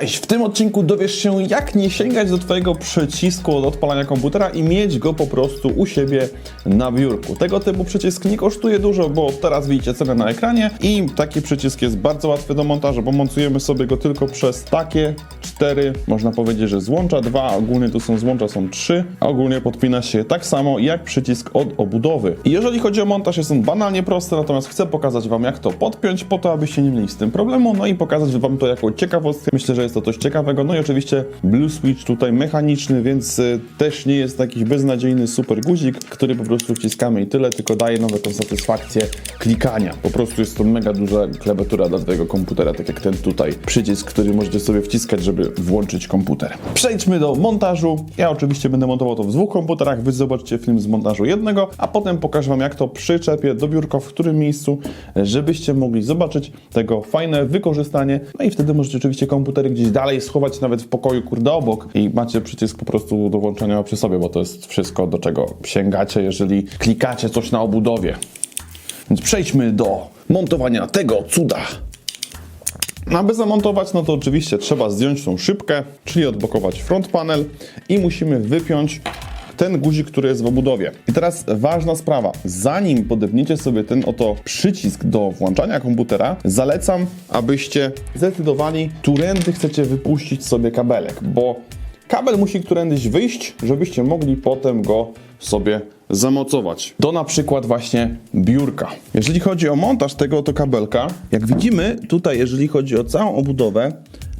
Cześć, w tym odcinku dowiesz się jak nie sięgać do Twojego przycisku od odpalania komputera i mieć go po prostu u siebie na biurku. Tego typu przycisk nie kosztuje dużo, bo teraz widzicie cenę na ekranie i taki przycisk jest bardzo łatwy do montażu, bo montujemy sobie go tylko przez takie cztery, można powiedzieć, że złącza dwa, ogólnie tu są złącza są trzy, a ogólnie podpina się tak samo jak przycisk od obudowy. I jeżeli chodzi o montaż, jest on banalnie prosty, natomiast chcę pokazać Wam jak to podpiąć po to, abyście nie mieli z tym problemu, no i pokazać Wam to jako ciekawostkę. Myślę, że jest to coś ciekawego. No i oczywiście Blue Switch tutaj mechaniczny, więc y, też nie jest jakiś beznadziejny super guzik, który po prostu wciskamy i tyle, tylko daje nam taką satysfakcję klikania. Po prostu jest to mega duża klawiatura dla Twojego komputera, tak jak ten tutaj przycisk, który możecie sobie wciskać, żeby włączyć komputer. Przejdźmy do montażu. Ja oczywiście będę montował to w dwóch komputerach, Wy zobaczycie film z montażu jednego, a potem pokażę Wam jak to przyczepię do biurka, w którym miejscu, żebyście mogli zobaczyć tego fajne wykorzystanie. No i wtedy możecie oczywiście komputery gdzieś dalej schować, nawet w pokoju kurde obok i macie przycisk po prostu do włączenia przy sobie, bo to jest wszystko, do czego sięgacie, jeżeli klikacie coś na obudowie. Więc przejdźmy do montowania tego cuda. Aby zamontować, no to oczywiście trzeba zdjąć tą szybkę, czyli odblokować front panel i musimy wypiąć ten guzik, który jest w obudowie. I teraz ważna sprawa. Zanim podepniecie sobie ten oto przycisk do włączania komputera, zalecam, abyście zdecydowali, którędy chcecie wypuścić sobie kabelek, bo kabel musi którędyś wyjść, żebyście mogli potem go sobie zamocować. Do na przykład właśnie biurka. Jeżeli chodzi o montaż tego oto kabelka, jak widzimy tutaj, jeżeli chodzi o całą obudowę,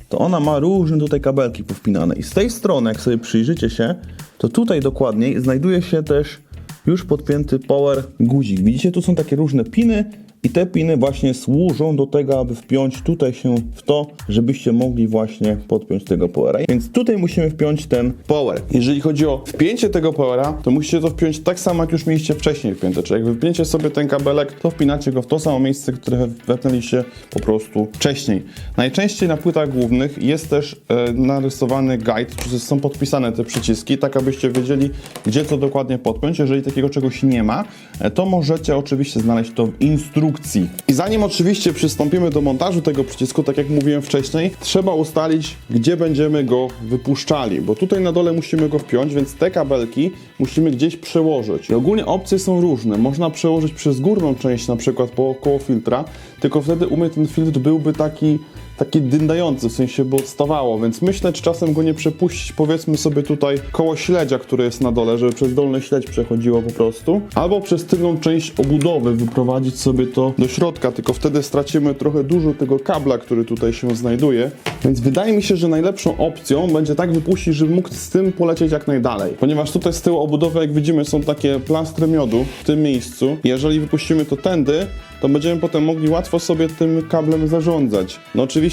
to ona ma różne tutaj kabelki powpinane. I z tej strony, jak sobie przyjrzycie się, to tutaj dokładniej znajduje się też już podpięty power guzik. Widzicie, tu są takie różne piny i te piny właśnie służą do tego, aby wpiąć tutaj się w to, żebyście mogli właśnie podpiąć tego powera. Więc tutaj musimy wpiąć ten power. Jeżeli chodzi o wpięcie tego powera, to musicie to wpiąć tak samo, jak już mieliście wcześniej wpięte. Czyli jak wypniecie sobie ten kabelek, to wpinacie go w to samo miejsce, które wepnęliście po prostu wcześniej. Najczęściej na płytach głównych jest też e, narysowany guide, czy są podpisane te przyciski, tak abyście wiedzieli, gdzie co dokładnie podpiąć. Jeżeli takiego czegoś nie ma, e, to możecie oczywiście znaleźć to w instrukcji. I zanim oczywiście przystąpimy do montażu tego przycisku, tak jak mówiłem wcześniej, trzeba ustalić, gdzie będziemy go wypuszczali, bo tutaj na dole musimy go wpiąć, więc te kabelki musimy gdzieś przełożyć. I ogólnie opcje są różne. Można przełożyć przez górną część, na przykład po koło filtra, tylko wtedy u mnie ten filtr byłby taki taki dyndający, w sensie, bo odstawało, więc myślę, czy czasem go nie przepuścić, powiedzmy sobie tutaj koło śledzia, które jest na dole, żeby przez dolny śledź przechodziło po prostu, albo przez tylną część obudowy wyprowadzić sobie to do środka, tylko wtedy stracimy trochę dużo tego kabla, który tutaj się znajduje, więc wydaje mi się, że najlepszą opcją będzie tak wypuścić, żeby mógł z tym polecieć jak najdalej, ponieważ tutaj z tyłu obudowy, jak widzimy, są takie plastry miodu w tym miejscu, jeżeli wypuścimy to tędy, to będziemy potem mogli łatwo sobie tym kablem zarządzać. No oczywiście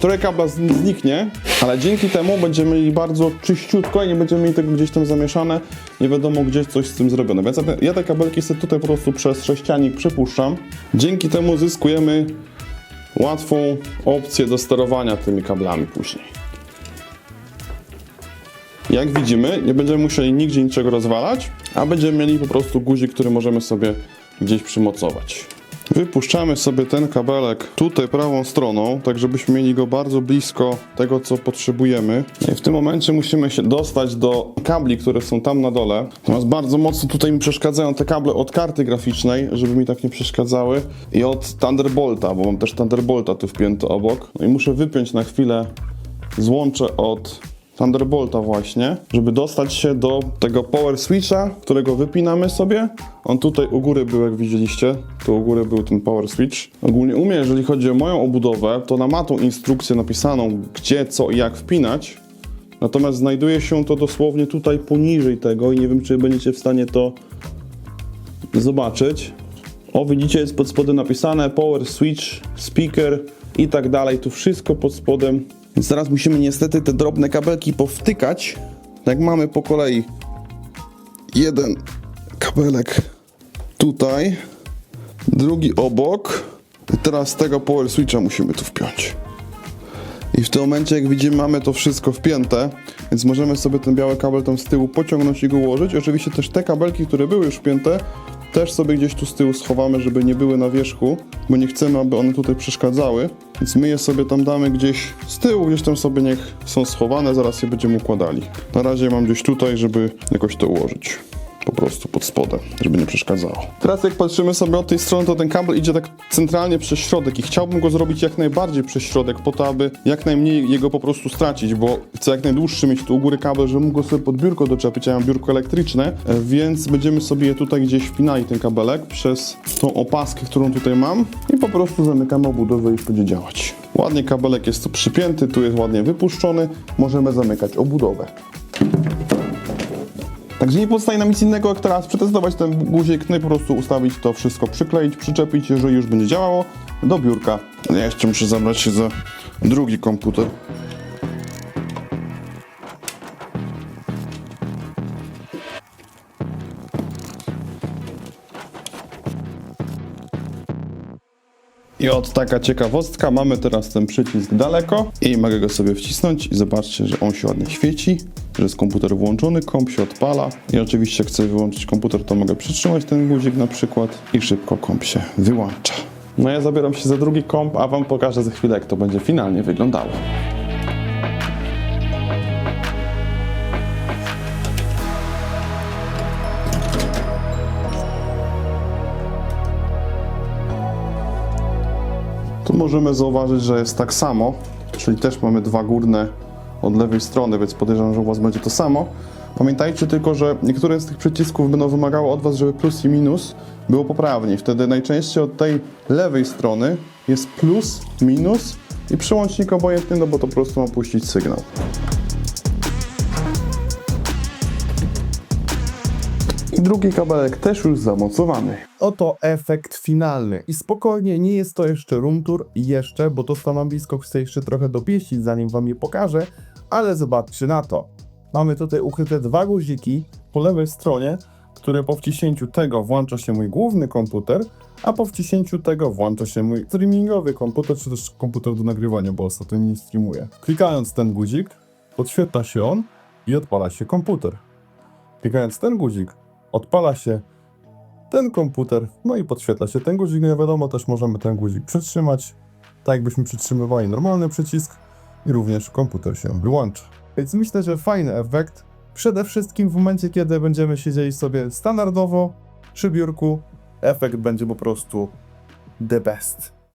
trochę kabla zniknie, ale dzięki temu będziemy mieli bardzo czyściutko i nie będziemy mieli tego gdzieś tam zamieszane, nie wiadomo gdzieś coś z tym zrobione. Więc ja te, ja te kabelki sobie tutaj po prostu przez sześcianik przepuszczam. Dzięki temu zyskujemy łatwą opcję do sterowania tymi kablami później. Jak widzimy, nie będziemy musieli nigdzie niczego rozwalać, a będziemy mieli po prostu guzik, który możemy sobie gdzieś przymocować. Wypuszczamy sobie ten kabelek tutaj prawą stroną, tak żebyśmy mieli go bardzo blisko tego, co potrzebujemy. No I w tym momencie musimy się dostać do kabli, które są tam na dole. Natomiast bardzo mocno tutaj mi przeszkadzają te kable od karty graficznej, żeby mi tak nie przeszkadzały. I od Thunderbolta, bo mam też Thunderbolta tu wpięty obok. No i muszę wypiąć na chwilę złącze od Thunderbolta właśnie, żeby dostać się do tego power switcha, którego wypinamy sobie. On tutaj u góry był, jak widzieliście. Tu u góry był ten power switch. Ogólnie u mnie, jeżeli chodzi o moją obudowę, to ona ma tą instrukcję napisaną, gdzie, co i jak wpinać. Natomiast znajduje się to dosłownie tutaj poniżej tego i nie wiem, czy będziecie w stanie to zobaczyć. O, widzicie, jest pod spodem napisane power switch, speaker i tak dalej. Tu wszystko pod spodem. Więc teraz musimy niestety te drobne kabelki powtykać. Jak mamy po kolei jeden kabelek tutaj, drugi obok. I teraz tego power switcha musimy tu wpiąć. I w tym momencie, jak widzimy, mamy to wszystko wpięte, więc możemy sobie ten biały kabel tam z tyłu pociągnąć i go ułożyć. Oczywiście też te kabelki, które były już wpięte, też sobie gdzieś tu z tyłu schowamy, żeby nie były na wierzchu, bo nie chcemy, aby one tutaj przeszkadzały. Więc my je sobie tam damy gdzieś z tyłu, gdzieś tam sobie niech są schowane, zaraz je będziemy układali. Na razie mam gdzieś tutaj, żeby jakoś to ułożyć. Prostu pod spodem, żeby nie przeszkadzało. Teraz jak patrzymy sobie od tej strony, to ten kabel idzie tak centralnie przez środek i chciałbym go zrobić jak najbardziej przez środek, po to, aby jak najmniej jego po prostu stracić, bo chcę jak najdłuższy mieć tu u góry kabel, żebym mógł go sobie pod biurko doczepić, a ja mam biurko elektryczne, e, więc będziemy sobie tutaj gdzieś wpinali ten kabelek przez tą opaskę, którą tutaj mam i po prostu zamykamy obudowę i będzie działać. Ładnie kabelek jest tu przypięty, tu jest ładnie wypuszczony, możemy zamykać obudowę. Także nie pozostaje nam nic innego, jak teraz przetestować ten guzik, no i po prostu ustawić to wszystko, przykleić, przyczepić, jeżeli już będzie działało, do biurka. Ja jeszcze muszę zabrać się za drugi komputer. I od taka ciekawostka, mamy teraz ten przycisk daleko i mogę go sobie wcisnąć i zobaczcie, że on się ładnie świeci, że jest komputer włączony, komp się odpala i oczywiście chcę wyłączyć komputer, to mogę przytrzymać ten guzik na przykład i szybko komp się wyłącza. No ja zabieram się za drugi komp, a wam pokażę za chwilę, jak to będzie finalnie wyglądało. Tu możemy zauważyć, że jest tak samo, czyli też mamy dwa górne od lewej strony, więc podejrzewam, że u Was będzie to samo. Pamiętajcie tylko, że niektóre z tych przycisków będą wymagały od Was, żeby plus i minus było poprawnie. Wtedy najczęściej od tej lewej strony jest plus, minus i przyłącznik obojętny, no bo to po prostu ma puścić sygnał. Drugi kabelek też już zamocowany. Oto efekt finalny. I spokojnie, nie jest to jeszcze room tour jeszcze, bo to stanowisko chcę jeszcze trochę dopieścić, zanim wam je pokażę, ale zobaczcie na to. Mamy tutaj ukryte dwa guziki po lewej stronie, które po wciśnięciu tego włącza się mój główny komputer, a po wciśnięciu tego włącza się mój streamingowy komputer, czy też komputer do nagrywania, bo ostatnio nie streamuję. Klikając ten guzik, podświetla się on i odpala się komputer. Klikając ten guzik, odpala się ten komputer, no i podświetla się ten guzik, no i wiadomo, też możemy ten guzik przytrzymać, tak jakbyśmy przytrzymywali normalny przycisk i również komputer się wyłącza. Więc myślę, że fajny efekt, przede wszystkim w momencie, kiedy będziemy siedzieli sobie standardowo przy biurku, efekt będzie po prostu the best.